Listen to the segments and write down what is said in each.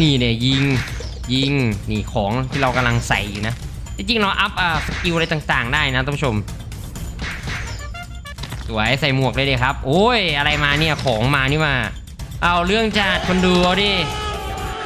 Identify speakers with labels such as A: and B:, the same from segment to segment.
A: นี่เนี่ยยิงยิงนี่ของที่เรากำลังใส่อยู่นะจริงๆเราอัพอ่าสกิลอะไรต่างๆ ได้นะท่านผู้ชมสวยใส่หมวกเลยดีครับ โอ้ยอะไรมาเนี่ยของมานี่มาเอาเรื่องจัดคนดูเอาดิ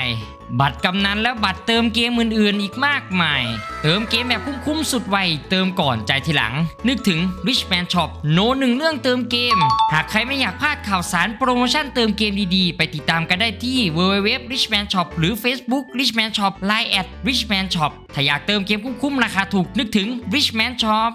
B: bye บัตรกำนันและบัตรเติมเกมอื่นๆ อีกมากมาย เติมเกมแบบคุ้มๆสุดไว เติมก่อนใจทีหลัง นึกถึง Richman Shop โนหนึ่งเรื่องเติมเกม หากใครไม่อยากพลาดข่าวสารโปรโมชั่นเติมเกมดีๆ ไปติดตามกันได้ที่ www richman shop หรือ Facebook richman shop line at richman shop ถ้าอยากเติมเกมคุ้มๆราคาถูกนึกถึง richman shop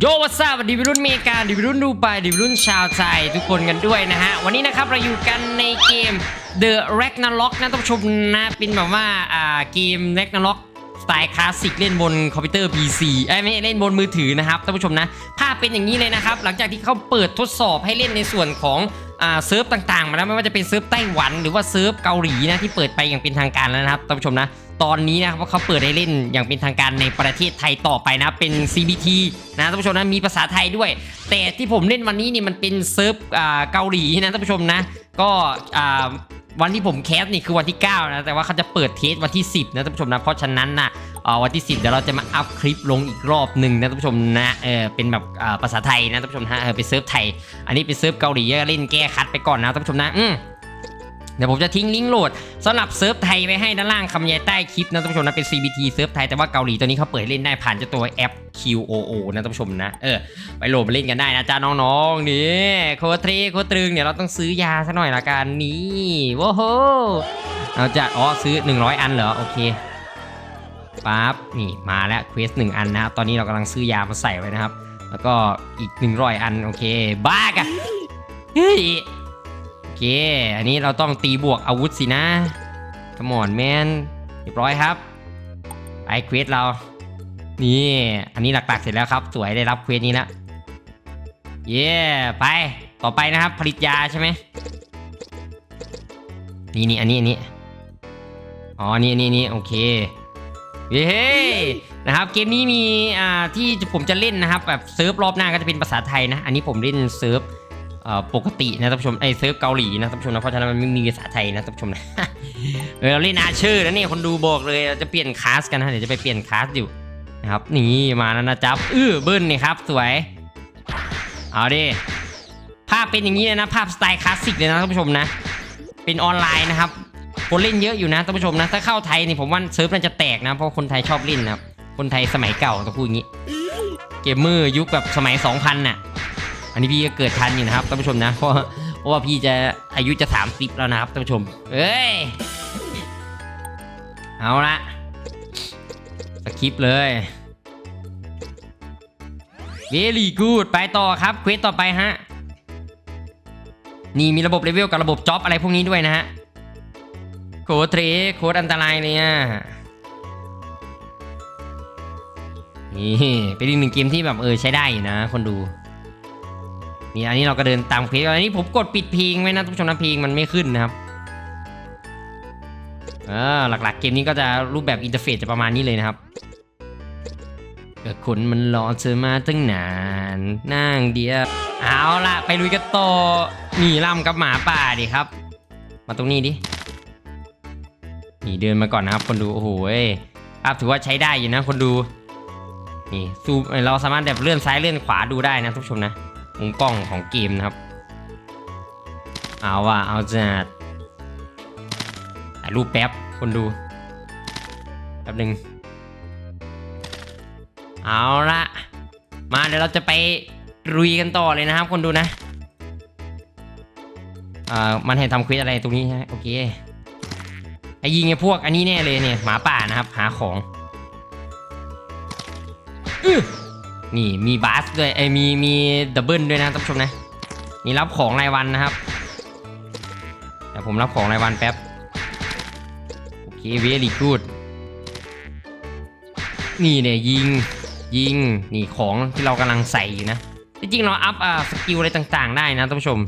A: โยวัสดุดีวิรุ่นเมกาดีวิรุ่นดูไปดีวิรุ่นชาวไทยทุกคนกันด้วยนะฮะ วันนี้นะครับเราอยู่กันในเกม The Ragnarok นะท่านผู้ชมนะเป็นแบบว่าอ่าเกม Ragnarok สไตล์คลาสสิกเล่นบนคอมพิวเตอร์ PC เอ้ยไม่เล่นบนมือถือนะครับท่านผู้ชมนะภาพเป็นอย่างนี้เลยนะครับ หลังจากที่เขาเปิดทดสอบให้เล่นในส่วนของอ่าเซิร์ฟต่างๆมาแล้วไม่ว่าจะเป็นเซิร์ฟไต้หวันหรือว่าเซิร์ฟเกาหลีนะที่เปิดไปอย่างเป็นทางการแล้วนะครับท่านผู้ชมนะตอนนี้นะครับว่าเขาเปิดให้เล่นอย่างเป็นทางการในประเทศไทยต่อไปนะเป็น CBT นะท่านผู้ชมนะมีภาษาไทยด้วย แต่ที่ผมเล่นวันนี้นี่มันเป็นเซิร์ฟเกาหลีนะท่านผู้ชมนะก็อ่า วันที่ผมแคสนี่คือวันที่ 9 นะ แต่ว่าเขาจะเปิดเทสวันที่ 10 นะท่านผู้ชมนะ เพราะฉะนั้นนะอ่อวันที่ 10 เดี๋ยวเราจะมาอัพคลิปลงอีกรอบหนึ่งนะท่านผู้ชมนะเออเป็นแบบอ่าภาษาไทยนะท่านผู้ชมนะเออเป็นเซิร์ฟไทย อันนี้เป็นเซิร์ฟเกาหลีเล่นแก้คัดไปก่อนนะท่านผู้ชมนะอืม เดี๋ยวผมจะทิ้งลิงก์โหลดสำหรับเซิร์ฟไทยไว้ให้ด้านล่างคำยายใต้คลิปนะท่านผู้ชมนะเป็น CBT เซิร์ฟไทยแต่ว่าเกาหลีตัวนี้เขาเปิดเล่นได้ผ่านเจ้าตัวแอป QOO นะท่านผู้ชมนะเออไปโหลดมาเล่นกันได้นะจ้าน้องๆนี่โคตรเทโคตรตึงเดี๋ยวเราต้องซื้อยาซะหน่อยละกันนี่ว้โหเอาจะอ๋อซื้อ 100 อันเหรอโอเคปั๊บนี่มาแล้วเควสหนึ่งอันนะครับตอนนี้เรากำลังซื้อยามาใส่ไว้นะครับ แล้วก็อีก100อันโอเคบ้ากะเฮ้ย เค อันนี้เราต้องตีบวกอาวุธสินะขมอนแมนเรียบร้อยครับไปเควสเรา นี่ อันนี้หลักๆเสร็จแล้วครับ สวยได้รับเควสนี้แล้วเย่ไปต่อไปนะครับ ผลิตยาใช่ไหมนี่นี่อันนี้อันนี้อ๋อนี่นี่นี่โอเคเย้นะครับเกมนี้มีอ่าที่ผมจะเล่นนะครับแบบเซิร์ฟรอบหน้าก็จะเป็นภาษาไทยนะ อันนี้ผมเล่นเซิร์ฟ ปกตินะท่านผู้ชมไอเซิร์ฟเกาหลีนะท่านผู้ชมนะเพราะฉะนั้นมันไม่มีภาษาไทยนะท่านผู้ชมนะเราเล่นอาชอร์นะนี่คนดูบอกเลยเราจะเปลี่ยนคลาสกันนะเดี๋ยวจะไปเปลี่ยนคลาสอยู่นะครับนี่มาแล้วนะจ๊บอื้อเบิ้ลนี่ครับสวยเอาดิภาพเป็นอย่างนี้เลยนะภาพสไตล์คลาสสิกเลยนะท่านผู้ชมนะ เป็นออนไลน์นะครับคนเล่นเยอะอยู่นะท่านผู้ชมนะถ้าเข้าไทยนี่ผมว่าเซิร์ฟน่าจะแตกนะเพราะคนไทยชอบเล่นนะครับคนไทยสมัยเก่าต้องพูดอย่างนี้เกมเมอร์ยุคแบบสมัย 2000 น่ะ อันนี้พี่ก็เกิดทันอยู่นะครับท่านผู้ชมนะเพราะเพราะว่าพี่จะอายุจะ30แล้วนะครับท่านผู้ชม เอ้ย เอาละสคริปเลยเวลี่กูดไปต่อครับเควสต่อไปฮะ นี่มีระบบเลเวลกับระบบจ็อบอะไรพวกนี้ด้วยนะฮะ โคดเทรโคดอันตรายเลยอะนี่เป็นอีกหนึ่งเกมที่แบบเออใช้ได้นะคนดู นี่อันนี้เราก็เดินตามเพลงอันนี้ผมกดปิดเพลงไว้นะทุกผู้ชมนะเพลงมันไม่ขึ้นนะครับเออหลักๆเกมนี้ก็จะรูปแบบอินเทอร์เฟซจะประมาณนี้เลยนะครับเออคนมันรอเธอมาตั้งนานนั่งเดียวเอาละไปลุยกันต่อนี่ล่ำกับหมาป่าดิครับ มาตรงนี้ดิหนีเดินมาก่อนนะครับ คนดูโอ้โหภาพถือว่าใช้ได้อยู่นะคนดูนี่ซูมเราสามารถแบบเลื่อนซ้ายเลื่อนขวาดูได้นะทุกชมนะ มุมกล้องของเกมนะครับ เอาว่าเอาจัดถ่ายรูปแป๊บคนดูแป๊บหนึ่งเอาละมาเดี๋ยวเราจะไปรุยกันต่อเลยนะครับ คนดูนะอ่ามันให้ทำควิสอะไรตรงนี้ใช่ไหมโอเคไอ้ยิงไอ้พวกอันนี้แน่เลยเนี่ยหมาป่านะครับ หาของอื้อ นี่มีบาสด้วยไอยมีมีดับเบิลด้วยนะท่านผู้ชมนะมีรับของรายวันนะครับเดี๋ยวผมรับของรายวันแป๊บโอเคเวลีกูดนี่เนี่ยยิงยิงนี่ของที่เรากำลังใส่อยู่นะจริงๆเราอัพอ่าสกิลอะไรต่างๆ ได้นะท่านผู้ชม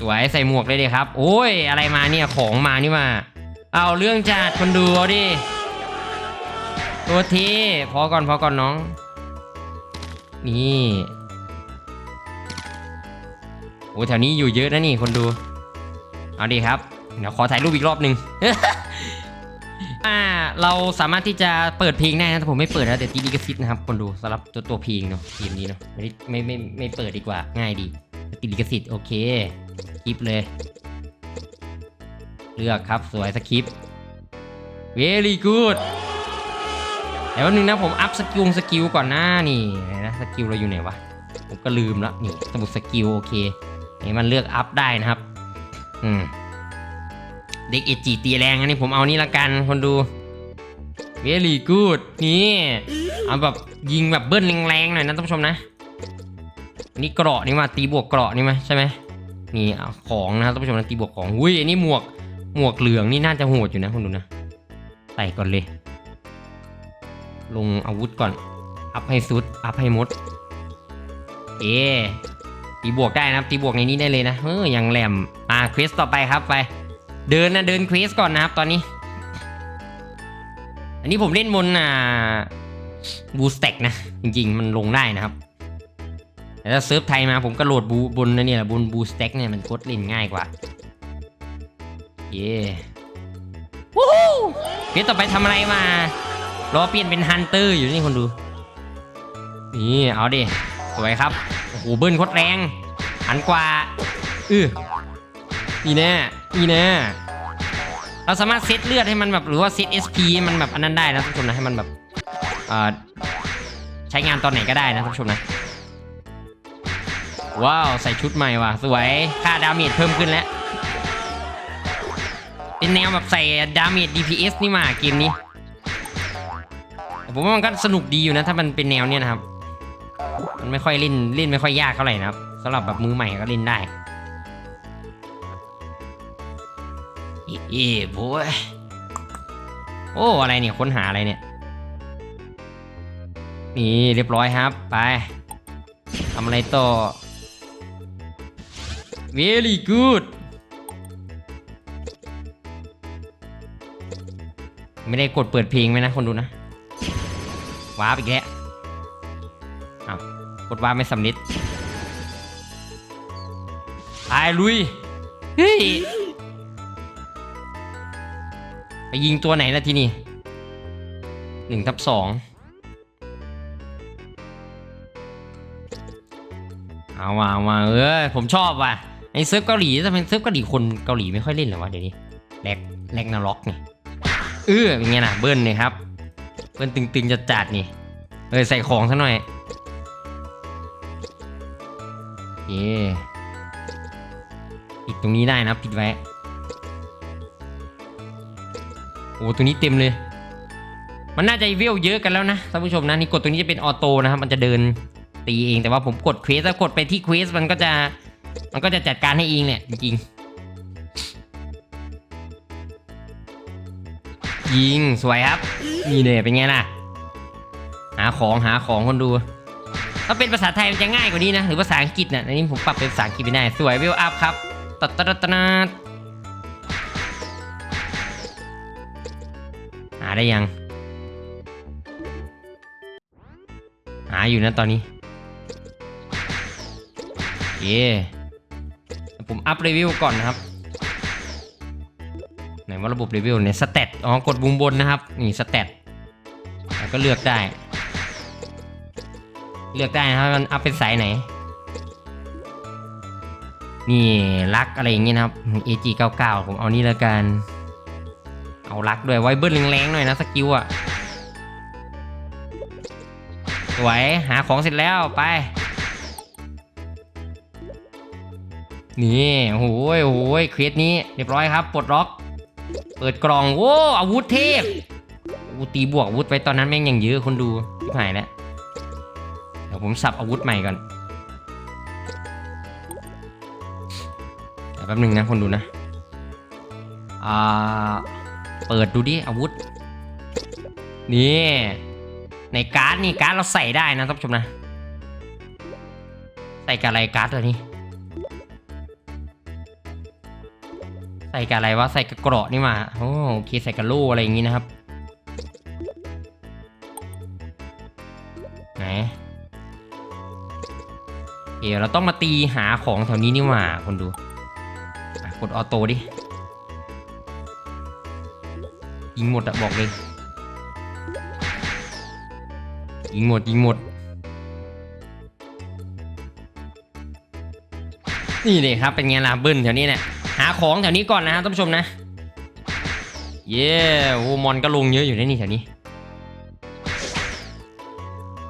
A: สวยใส่หมวกเลยดีครับ โอ้ยอะไรมาเนี่ยของมานี่มาเอาเรื่องจัดคนดูเอาดิ ตัวทีพอก่อนพอก่อนน้อง นี่โอ้แถวนี้อยู่เยอะนะนี่คนดู เอาดีครับ เดี๋ยวขอถ่ายรูปอีกรอบหนึ่งอ่าเราสามารถที่จะเปิดเพลงได้นะแต่ผมไม่เปิดนะแต่ตีดีกระซิบนะครับคนดูสำหรับตัวตัวเพลงเนาะเกมนี้เนาะไม่ไม่ไม่ไม่เปิดดีกว่าง่ายดีตีดีกระซิบโอเคคลิปเลย เลือกครับสวยสคริปต์ very good แต่วันนึงนะผมอัพสกิลสกิลก่อนหน้านี่นะสกิลเราอยู่ไหนวะผมก็ลืมแล้วนี่สมุดสกิลโอเคนี่มันเลือกอัพได้นะครับ อืมเด็กเอจีตีแรงอันนี้ผมเอานี่ละกันคนดู very good นี่เอาแบบยิงแบบเบิ้ลแรงๆหน่อยนะท่านผู้ชมนะ นี่เกราะนี่มาตีบวกเกราะนี่มาใช่ไหมนี่เอาของนะครับท่านผู้ชมนะตีบวกของอุ้ยอันนี้หมวกหมวกเหลืองนี่น่าจะโหดอยู่นะคุณดูนะใส่ก่อนเลย ลงอาวุธก่อน อัพให้สุด อัพให้หมด เอตีบวกได้นะครับ ตีบวกในนี้ได้เลยนะเออยังแหลม อ่าเควสต่อไปครับไป เดินนะเดินเควสก่อนนะครับตอนนี้ อันนี้ผมเล่นบนอ่าบูสเต็กนะ จริงๆ มันลงได้นะครับแต่ถ้าเซิร์ฟไทยมาผมก็โหลดบูบนนั่นนี่แหละบนบูสเต็กเนี่ยมันกดเล่นง่ายกว่า เย้วู้ฮู้เควสต่อไปทำอะไรมา รอเปลี่ยนเป็นฮันเตอร์อยู่นี่คนดู นี่เอาดิสวยครับ โอ้โหเบิ้ลโคตรแรง หันกว่าอือนี่แน่นี่แน่เราสามารถเซตเลือดให้มันแบบหรือว่าเซต SP ให้มันแบบอันนั้นได้นะท่านนะให้มันแบบใช้งานตอนไหนก็ได้นะท่านผู้ชมนะ ว้าวใส่ชุดใหม่ว่ะสวยค่าดาเมจเพิ่มขึ้นแล้ว เป็นแนวแบบใส่ดาเมจ DPS นี่มาเกมนี้ ผมว่ามันก็สนุกดีอยู่นะ ถ้ามันเป็นแนวเนี้ยนะครับ มันไม่ค่อยเล่นเล่นไม่ค่อยยากเท่าไหร่นะครับสำหรับแบบมือใหม่ก็เล่นได้อีอีโว้ยโอ้อะไรเนี่ยค้นหาอะไรเนี่ยนี่เรียบร้อยครับ ไปทำอะไรต่อ very good ไม่ได้กดเปิดเพลงไว้นะคนดูนะ ว้าร์ปอีกแล้วอ้าวกดว้าไม่สำเร็จไปลุยเฮ้ยไปยิงตัวไหนละทีนี่หนึ่งทับสองเอามาเอามาเออผมชอบว่ะไอเซิร์ฟเกาหลีแต่เป็นเซิร์ฟเกาหลีคนเกาหลีไม่ค่อยเล่นเหรอวะเดี๋ยวนี้แลกแลกนาล็อกนี่เออเป็นไงนะเบิ้ลเนี่ยครับ เบิ้ลตึงๆจะจัดๆนี่เออใส่ของซะหน่อยเย่ปิดตรงนี้ได้นะปิดไว้โอ้ตรงนี้เต็มเลย มันน่าจะเวลเยอะกันแล้วนะท่านผู้ชมนะนี่กดตรงนี้จะเป็นออโต้นะครับมันจะเดินตีเองแต่ว่าผมกดเควสถ้ากดไปที่เควสมันก็จะมันก็จะจัดการให้เองแหละจริงๆ ยิงสวยครับ นี่เนี่ยเป็นไงล่ะ หาของหาของคนดู ถ้าเป็นภาษาไทยมันจะง่ายกว่านี้นะ หรือภาษาอังกฤษนะอันนี้ผมปรับเป็นภาษาอังกฤษไม่ได้สวยเวอัพครับตัดตัดตัดหาได้ยัง หาอยู่นะตอนนี้โอเคผมอัพรีวิวก่อนนะครับ นว่าระบบรีวิวเนี่ยสเตตอ๋อกดบุมบนนะครับนี่สเตตแล้วก็เลือกได้ เลือกได้นะครับมันอัพเป็นสายไหน นี่ลักอะไรอย่างเงี้ยนะครับ AG99 ผมเอานี่แล้วกันเอาลักด้วยไว้เบิ้ลแรงๆหน่อยนะสกิลอะสวยหาของเสร็จแล้วไปนี่โอ้โหโอ้โหเควสนี้เรียบร้อยครับปลดล็อก เปิดกล่องโว้อาวุธเทพอูตีบวกอาวุธไปตอนนั้นแม่งยังเยอะคนดูที่หายแล้วเดี๋ยวผมสับอาวุธใหม่ก่อนเดี๋ยวแป๊บหนึงนะคนดูนะอ่าเปิดดูดิอาวุธ นี่ในการ์ดนี่การ์ดเราใส่ได้นะท่านผู้ชมนะ ใส่กับอะไรการ์ดตัวนี้ ใส่กับอะไรวะใส่กับเกราะนี่มาโอ้โอเคใส่กับโล่อะไรอย่างงี้นะครับไหนเดี๋เราต้องมาตีหาของแถวนี้นี่หว่าคนดูกดออโต้ดิยิงหมดอะบอกเลยยิงหมดยิงหมดนี่เลยครับเป็นไงล่ะเบิ้ลแถวนี้เนี่ย หาของแถวนี้ก่อนนะฮะท่านผู้ชมนะ เย้โอ้มอนก็ลงเยอะอยู่ในนี่แถวนี้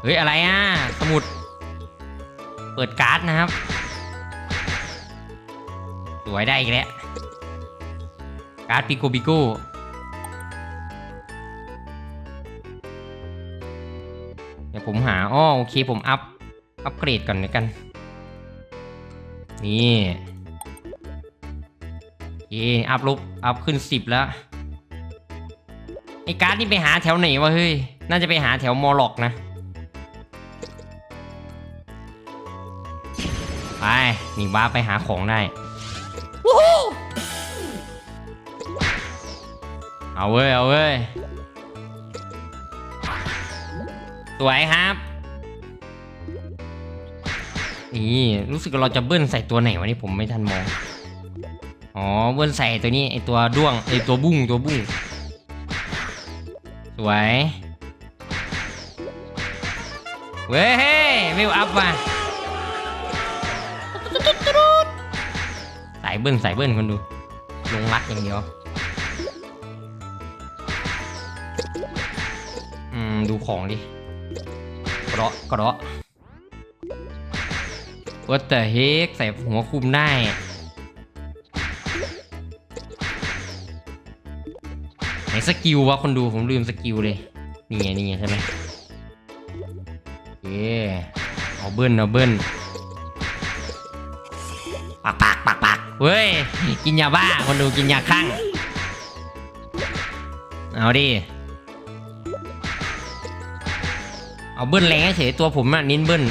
A: เฮ้ย อะไรอะ สมุด เปิดการ์ดนะครับ สวยได้อีกแล้ว การ์ดปิโกปิโกเดี๋ยวผมหาอ้อโอเคผมอัพ อัพเกรดก่อนแล้วกัน นี่ โอเคอัพลบอัพขึ้นสิบแล้ว ไอ้การ์ดนี่ไปหาแถวไหนวะเฮ้ย น่าจะไปหาแถวมอลล็อกนะ ไป นี่ว้าไปหาของได้ เอาเว้ย เอาเว้ย สวยครับนี่รู้สึกว่าเราจะเบิ้ลใส่ตัวไหนวะนี่ผมไม่ทันมอง อ๋อเบิ้ลใส่ตัวนี้ไอตัวด้วงไอตัวบุ้งตัวบุ้งสวยเว้ยวิวอัพว่ะสายเบิ้ลสายเบิ้ลคนดูลงรัดอย่างเดียวอืมดูของดิกระกระ What the heck ใส่หัวคุมได้ ไหนสกิลวะคนดูผมลืมสกิลเลย นี่ไงนี่ไงใช่ไหมเย้เอาเบิ้ลเอาเบิ้ลปักปักปักปักเว้ย กินยาบ้าคนดูกินยาคลั่งเอาดิ เอาเบิ้ลแรงเฉยตัวผมอะเน้นเบิ้ล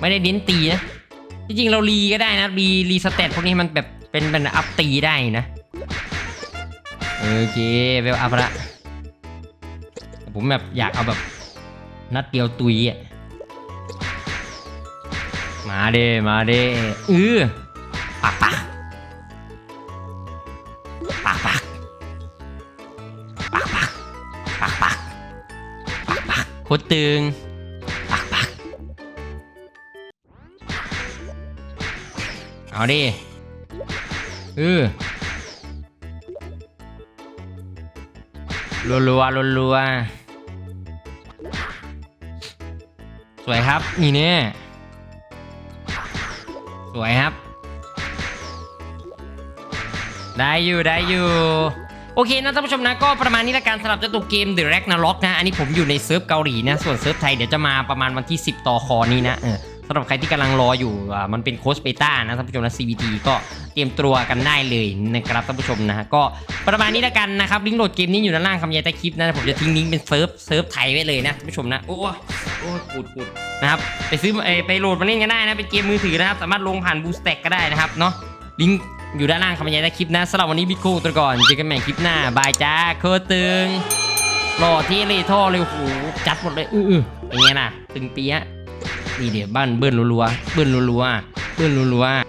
A: ไม่ได้เน้นตีนะ จริงๆเรารีก็ได้นะรีรีสเตตพวกนี้มันแบบเป็นเป็นอัพตีได้นะ โอเคเวลอัพละผมแบบอยากเอาแบบ นัดเดียวตุยอะมาเด้มาเด้เออปักปักปักปักปักปักปักปักปักปักโคตรตึงปักปักเอาดิเออ รัวรัวรัวรัวๆสวยครับ นี่เนี่ยสวยครับ ได้อยู่ได้อยู่โอเคนะท่านผู้ชมนะก็ประมาณนี้ละกันสำหรับเจ้าตัวเกม The Ragnarok นะ อันนี้ผมอยู่ในเซิร์ฟเกาหลีนะ ส่วนเซิร์ฟไทยเดี๋ยวจะมาประมาณวันที่ 10 ต่อคอนี้นะเออ สำหรับใครที่กำลังรออยู่อ่ามันเป็นโค้ชเบต้านะท่านผู้ชมนะ CVT ก็เตรียมตัวกันได้เลยนะครับท่านผู้ชมนะฮะก็ประมาณนี้ละกันนะครับลิงก์โหลดเกมนี้อยู่ด้านล่างคำยายใต้คลิปนะผมจะทิ้งลิงก์เป็นเซิร์ฟเซิร์ฟไทยไว้เลยนะท่านผู้ชมนะโอ้โอ้ปูดปูดนะครับไปซื้อไปโหลดมาเล่นกันได้นะเป็นเกมมือถือนะครับสามารถลงผ่านบูสแต็กก็ได้นะครับเนาะลิงก์อยู่ด้านล่างคำบรรยายใต้คลิปนะสำหรับวันนี้บิ๊กโคตัวก่อนเจอกันใหม่คลิปหน้าบายจ้าโคตรตึงหล่อที่เลยท่อเลยโอ้โหจัดหมดเลยอื้ออย่างเงี้ยนะตึงเปียะ นี่เดี๋ยวบ้านเบิ้ลรัวๆเบิ้ลรัวๆเบิ้ลรัวๆ